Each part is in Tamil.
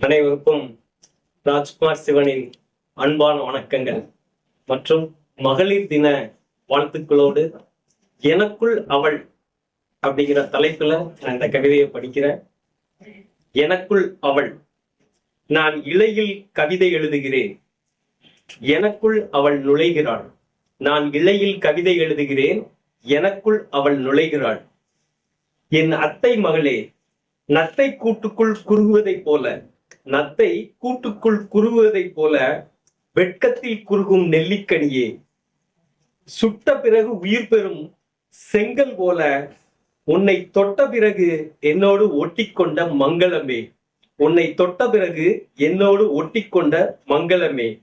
அனைவருக்கும் ராஜ்குமார் சிவனின் அன்பான வணக்கங்கள். மற்றும் மகளிர் தின வாழ்த்துக்களோடு எனக்குள் அவள் அப்படிங்கிற தலைப்புல நான் இந்த கவிதையை படிக்கிறேன். எனக்குள் அவள். நான் இலையில் கவிதை எழுதுகிறேன். எனக்குள் அவள் நுழைகிறாள். நான் இலையில் கவிதை எழுதுகிறேன். எனக்குள் அவள் நுழைகிறாள். என் அத்தை மகளே நத்தை கூட்டுக்குள் குறுகுவதைப் போல நத்தை கூட்டுக்குள் குறுகுவதைப் போல வெட்கத்தில் குறுகும் நெல்லிக்கனியே. சுட்ட பிறகு உயிர் பெறும் செங்கல் போல உன்னை தொட்ட பிறகு என்னோடு ஒட்டிக்கொண்ட மங்களமே. உன்னை தொட்ட பிறகு என்னோடு ஒட்டிக்கொண்ட மங்களமே.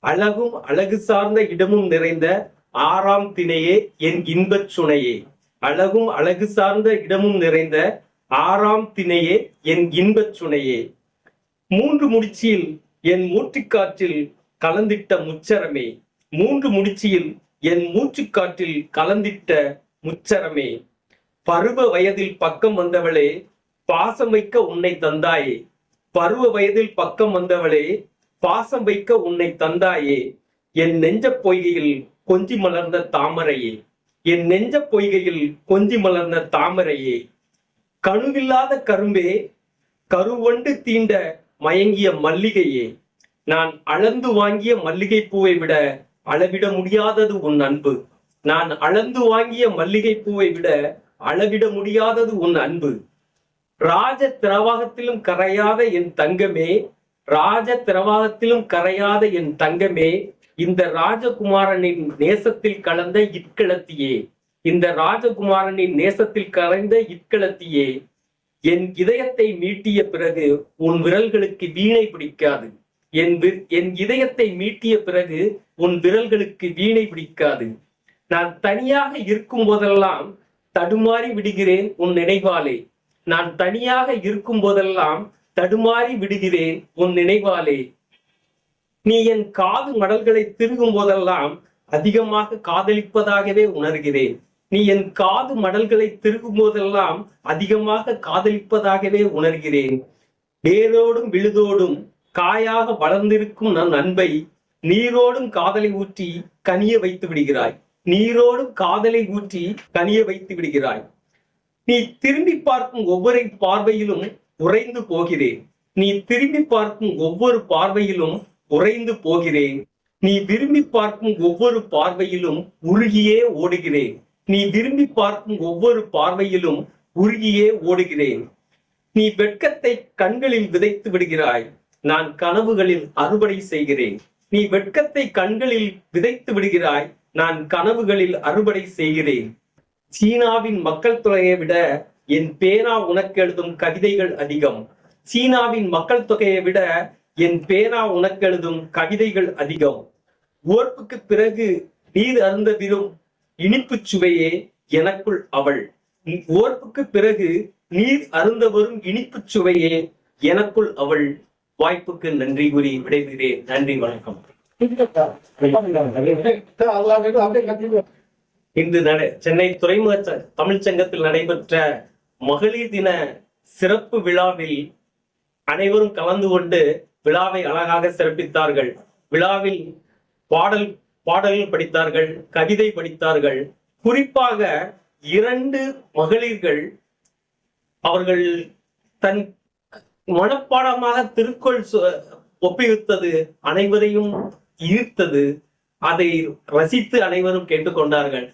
அழகும் அழகு சார்ந்த இடமும் நிறைந்த ஆறாம் திணையே என் இன்பச் சுனையே. அழகும் அழகு சார்ந்த இடமும் நிறைந்த ஆறாம் திணையே என் இன்பச் சுனையே. மூன்று முடிச்சியில் என் மூச்சுக்காற்றில் கலந்திட்ட முச்சரமே. மூன்று முடிச்சியில் என் மூச்சுக்காற்றில் கலந்திட்ட முச்சரமே. பருவ வயதில் பக்கம் வந்தவளே பாசம் வைக்க உன்னை தந்தாயே. பருவ வயதில் பக்கம் வந்தவளே பாசம் வைக்க உன்னை தந்தாயே. என் நெஞ்ச பொய்கையில் கொஞ்சி மலர்ந்த தாமரையே. என் நெஞ்ச பொய்கையில் கொஞ்சி மலர்ந்த தாமரையே. கணுவில்லாத கரும்பே கருவண்டு தீண்ட மயங்கிய மல்லிகையே நான் அளந்து வாங்கிய மல்லிகை பூவை விட அளவிட முடியாதது உன் அன்பு. நான் அளந்து வாங்கிய மல்லிகை பூவை விட அளவிட முடியாதது உன் அன்பு. ராஜ திரவாகத்திலும் கரையாத என் தங்கமே ராஜ திரவாகத்திலும் கரையாத என் தங்கமே இந்த ராஜகுமாரனின் நேசத்தில் கலந்த இட்களத்தியே இந்த ராஜகுமாரனின் நேசத்தில் கரைந்த இக்களத்தியே என் இதயத்தை மீட்டிய பிறகு உன் விரல்களுக்கு வீணை பிடிக்காது. என் வி- என் இதயத்தை மீட்டிய பிறகு உன் விரல்களுக்கு வீணை பிடிக்காது. நான் தனியாக இருக்கும் போதெல்லாம் தடுமாறி விடுகிறேன் உன் நினைவாலே. நான் தனியாக இருக்கும் போதெல்லாம் தடுமாறி விடுகிறேன் உன் நினைவாலே. நீ என் காது மடல்களை திருகும் போதெல்லாம் அதிகமாக காதலிப்பதாகவே உணர்கிறேன். நீ என் காது மடல்களை திருகும் போதெல்லாம் அதிகமாக காதலிப்பதாகவே உணர்கிறேன். வேரோடும் விழுதோடும் காயாக வளர்ந்திருக்கும் நன் அன்பை நீரோடும் காதலை ஊற்றி கனிய வைத்து விடுகிறாய். நீரோடும் காதலை ஊற்றி கனிய வைத்து விடுகிறாய். நீ திரும்பி பார்க்கும் ஒவ்வொரு பார்வையிலும் உறைந்து போகிறேன். நீ திரும்பி பார்க்கும் ஒவ்வொரு பார்வையிலும் உறைந்து போகிறேன். நீ விரும்பி பார்க்கும் ஒவ்வொரு பார்வையிலும் உருகியே ஓடுகிறேன். நீ விரும்பி பார்க்கும் ஒவ்வொரு பார்வையிலும் உருகியே ஓடுகிறேன். நீ வெட்கத்தை கண்களில் விதைத்து விடுகிறாய். நான் கனவுகளில் அறுவடை செய்கிறேன். நீ வெட்கத்தை கண்களில் விதைத்து விடுகிறாய். நான் கனவுகளில் அறுவடை செய்கிறேன். சீனாவின் மக்கள் தொகையை விட என் பேனா உனக்கு எழுதும் கவிதைகள் அதிகம். சீனாவின் மக்கள் தொகையை விட என் பேனா உனக்கு எழுதும் கவிதைகள் அதிகம். ஓர்ப்புக்கு பிறகு நீர் அருந்த விரும் இனிப்புச் சுவையே எனக்குள் அவள். ஓர்ப்புக்கு பிறகு நீர் அருந்த வரும் இனிப்புச் சுவையே எனக்குள் அவள். வாய்ப்புக்கு நன்றி கூறி விடைபெறுகிறேன். நன்றி வணக்கம். இன்று சென்னை துறைமுக தமிழ் சங்கத்தில் நடைபெற்ற மகளிர் தின சிறப்பு விழாவில் அனைவரும் கலந்து கொண்டு விழாவை அழகாக சிறப்பித்தார்கள். விழாவில் பாடல் பாடல்கள் படித்தார்கள் கவிதை படித்தார்கள். குறிப்பாக இரண்டு மகளிர்கள் அவர்கள் தன் மனப்பாடமாக திருக்கோள் சொ- ஒப்புவித்தது அனைவரையும் ஈர்த்தது அதை ரசித்து அனைவரும் கேட்டுக்கொண்டார்கள்.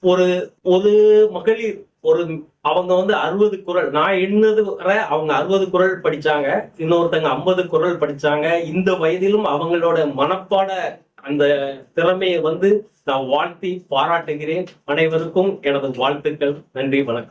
ஒரு ஒரு மகளிர் ஒரு அவங்க வந்து அறுபது குரல் நான் எண்ணது வரை அவங்க அறுபது குறள் படிச்சாங்க இன்னொருத்தங்க ஐம்பது குரல் படிச்சாங்க இந்த வயதிலும் அவங்களோட மனப்பாட அந்த திறமையை வந்து நான் வாழ்த்தி பாராட்டுகிறேன். அனைவருக்கும் எனது வாழ்த்துக்கள். நன்றி வணக்கம்.